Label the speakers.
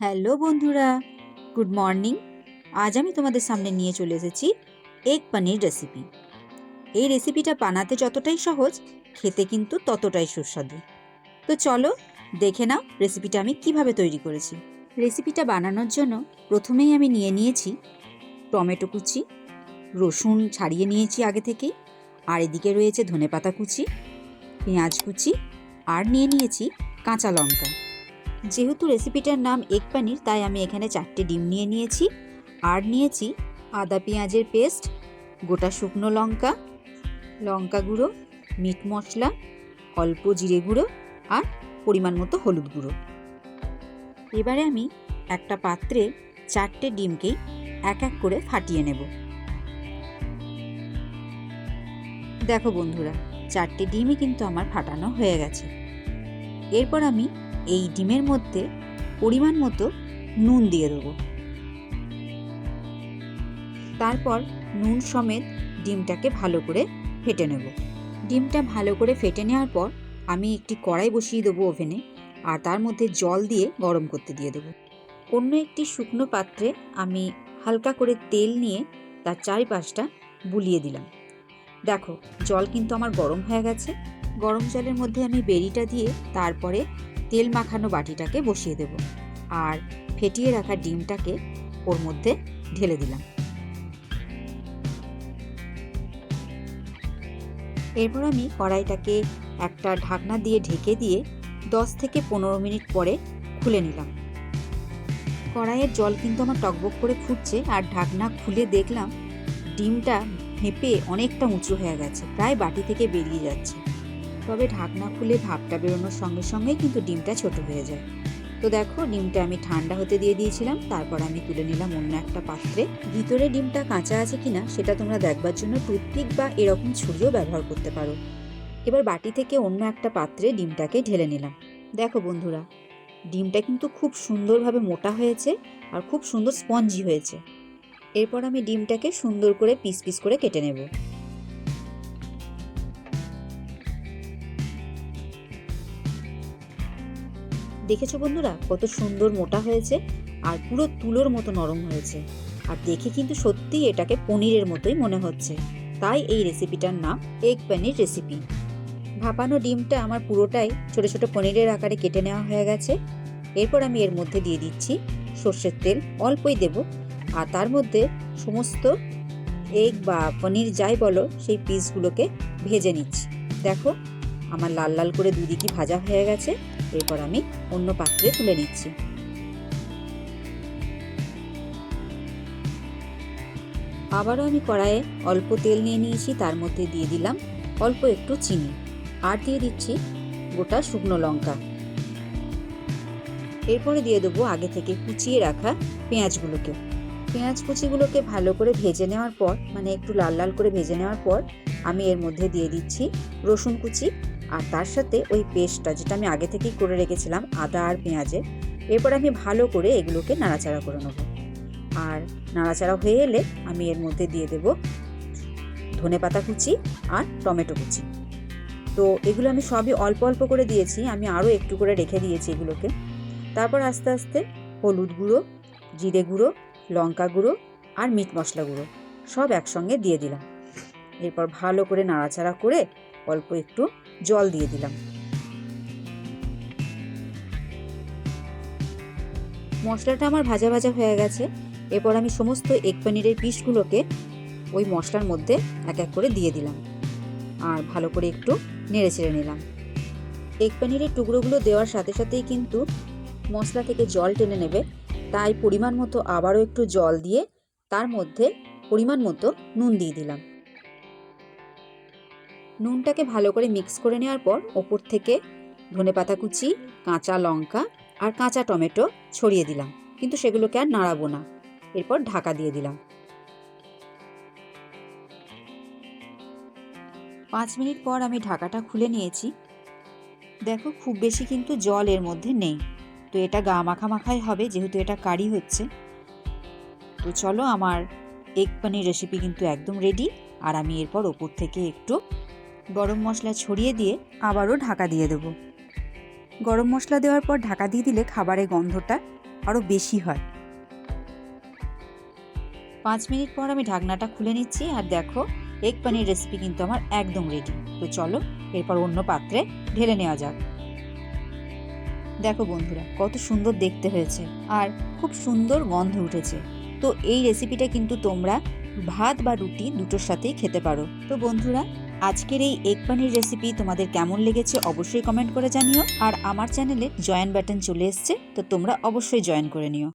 Speaker 1: Hello বন্ধুরা, good morning. আজ আমি তোমাদের সামনে নিয়ে চলে এসেছি এগ পানির রেসিপি। এই রেসিপিটা বানাতে যতটাই সহজ, খেতে কিন্তু ততটাই সুস্বাদু। তো চলো দেখে নাও রেসিপিটা আমি কীভাবে তৈরি করেছি। রেসিপিটা বানানোর জন্য প্রথমেই আমি নিয়ে নিয়েছি টমেটো কুচি, রসুন ছাড়িয়ে নিয়েছি আগে থেকেই আর এদিকে রয়েছে ধনেপাতা কুচি, পেঁয়াজ কুচি, আর নিয়ে নিয়েছি কাঁচা লঙ্কা। যেহেতু রেসিপিটার নাম এগ পানির, তাই আমি এখানে চারটে ডিম নিয়ে নিয়েছি। আর নিয়েছি আদা পেঁয়াজের পেস্ট, গোটা শুকনো লঙ্কা লঙ্কা গুঁড়ো, মিট মশলা, অল্প জিরে গুঁড়ো আর পরিমাণ মতো হলুদ গুঁড়ো। এবারে আমি একটা পাত্রে চারটে ডিমকেই এক এক করে ফাটিয়ে নেব। দেখো বন্ধুরা, চারটে ডিমই কিন্তু আমার ফাটানো হয়ে গেছে। এরপর আমি এই ডিমের মধ্যে পরিমাণ মতো নুন দিয়ে দেবো। তারপর নুন সমেত ডিমটাকে ভালো করে ফেটে নেব। ডিমটা ভালো করে ফেটে নেওয়ার পর আমি একটি কড়াই বসিয়ে দেবো ওভেনে আর তার মধ্যে জল দিয়ে গরম করতে দিয়ে দেবো। অন্য একটি শুকনো পাত্রে আমি হালকা করে তেল নিয়ে তার চারিপাশটা বুলিয়ে দিলাম। দেখো, জল কিন্তু আমার গরম হয়ে গেছে। গরম জলের মধ্যে আমি বেরিটা দিয়ে তারপরে তেল মাখানো বাটিটাকে বসিয়ে দেব আর ফেটিয়ে রাখা ডিমটাকে ওর মধ্যে ঢেলে দিলাম। এরপর আমি কড়াইটাকে একটা ঢাকনা দিয়ে ঢেকে দিয়ে দশ থেকে পনেরো মিনিট পরে খুলে নিলাম। কড়াইয়ের জল কিন্তু আমার টকবক করে ফুটছে আর ঢাকনা খুলে দেখলাম ডিমটা ফেঁপে অনেকটা উঁচু হয়ে গেছে, প্রায় বাটি থেকে বেরিয়ে যাচ্ছে। তবে ঢাকনা খুলে ভাপটা বেরোনোর সঙ্গে সঙ্গে কিন্তু ডিমটা ছোট হয়ে যায়। তো দেখো, ডিমটা আমি ঠান্ডা হতে দিয়ে দিয়েছিলাম, তারপর আমি তুলে নিলাম অন্য একটা পাত্রে। ভিতরে ডিমটা কাঁচা আছে কিনা সেটা তোমরা দেখবার জন্য টুথপিক বা এরকম ছুরিও ব্যবহার করতে পারো। এবার বাটি থেকে অন্য একটা পাত্রে ডিমটাকে ঢেলে নিলাম। দেখো বন্ধুরা, ডিমটা কিন্তু খুব সুন্দরভাবে মোটা হয়েছে আর খুব সুন্দর স্পঞ্জি হয়েছে। এরপর আমি ডিমটাকে সুন্দর করে পিস পিস করে কেটে নেব। দেখেছ বন্ধুরা? কত সুন্দর মোটা হয়েছে আর পুরো তুলোর মতো নরম হয়েছে। আর দেখে কিন্তু সত্যিই এটাকে পনিরের মতোই মনে হচ্ছে। তাই এই রেসিপিটার নাম এগ পনির রেসিপি। ভাপানো ডিমটা আমার পুরোটাই ছোট ছোট পনিরের আকারে কেটে নেওয়া হয়ে গেছে। এরপর আমি এর মধ্যে দিয়ে দিচ্ছি সর্ষের তেল, অল্পই দেব। আর তার মধ্যে সমস্ত এগ বা পনির যাই বলো, সেই পিসগুলোকে ভেজে নিচ্ছি। দেখো, আমার লাল লাল করে দুদিকই ভাজা হয়ে গেছে। এরপর আমি অন্য পাত্রে তুলে নিচ্ছি। আবারও আমি কড়াইয়ে অল্প তেল নিয়ে নিয়েছি, তার মধ্যে দিয়ে দিলাম অল্প একটু চিনি আর দিয়ে দিচ্ছি গোটা শুকনো লঙ্কা। এরপরে দিয়ে দেবো আগে থেকে কুচিয়ে রাখা পেঁয়াজগুলোকে। পেঁয়াজ কুচিগুলোকে ভালো করে ভেজে নেওয়ার পর মানে একটু লাল লাল করে ভেজে নেওয়ার পর, আমি এর মধ্যে দিয়ে দিচ্ছি রসুন কুচি আর তার সাথে ওই পেস্টটা যেটা আমি আগে থেকেই করে রেখেছিলাম, আদা আর পেঁয়াজের, এরপর আমি ভালো করে এগুলোকে নাড়াচাড়া করে নেব। আর নাড়াচাড়া হয়ে এলে আমি এর মধ্যে দিয়ে দেব ধনে পাতা কুচি আর টমেটো কুচি। তো এগুলো আমি সবই অল্প অল্প করে দিয়েছি, আমি আরও একটু করে রেখে দিয়েছি এগুলোকে। তারপর আস্তে আস্তে হলুদ গুঁড়ো, জিরে গুঁড়ো, লঙ্কা গুঁড়ো আর মিট মশলা গুঁড়ো সব একসঙ্গে দিয়ে দিলাম। এরপর ভালো করে নাড়াচাড়া করে অল্প একটু জল দিয়ে দিলাম। মশলাটা আমার ভাজা ভাজা হয়ে গেছে। এরপর আমি সমস্ত এগ পনিরের পিসগুলোকে ওই মশলার মধ্যে এক এক করে দিয়ে দিলাম। আর ভালো করে একটু নেড়ে চেড়ে নিলাম। এগ পনিরের টুকরোগুলো দেওয়ার সাথে সাথেই কিন্তু মশলা থেকে জল টেনে নেবে। তাই পরিমাণ মতো আবারও একটু জল দিয়ে তার মধ্যে পরিমাণ মতো নুন দিয়ে দিলাম। নুনটাকে ভালো করে মিক্স করে নেওয়ার পর ওপর থেকে ধনে পাতা কুচি, কাঁচা লঙ্কা আর কাঁচা টমেটো ছড়িয়ে দিলাম। কিন্তু সেগুলোকে আর নাড়াবো না। এরপর ঢাকা দিয়ে দিলাম। পাঁচ মিনিট পর আমি ঢাকাটা খুলে নিয়েছি। দেখো, খুব বেশি কিন্তু জল এর মধ্যে নেই। তো এটা গা মাখা মাখাই হবে, যেহেতু এটা কারি হচ্ছে। তো চলো, আমার এগ পানির রেসিপি কিন্তু একদম রেডি আর আমি এরপর ওপর থেকে একটু গরম মশলা ছড়িয়ে দিয়ে আবারও ঢাকা দিয়ে দেবো। গরম মশলা দেওয়ার পর ঢাকা দিয়ে দিলে খাবারের গন্ধটা আরও বেশি হয়। পাঁচ মিনিট পর আমি ঢাকনাটা খুলে নিচ্ছি আর দেখো এগ পানির রেসিপি কিন্তু আমার একদম রেডি তো চলো, এরপর অন্য পাত্রে ঢেলে নেওয়া যাক। দেখো বন্ধুরা, কত সুন্দর দেখতে হয়েছে আর খুব সুন্দর গন্ধ উঠেছে। তো এই রেসিপিটা কিন্তু তোমরা ভাত বা রুটি দুটোর সাথেই খেতে পারো। তো বন্ধুরা, আজকের এই এগ পানির রেসিপি তোমাদের কেমন লেগেছে অবশ্যই কমেন্ট করে জানিও। আর আমার চ্যানেলে জয়েন বাটন চলে এসছে, তো তোমরা অবশ্যই জয়েন করে নিও।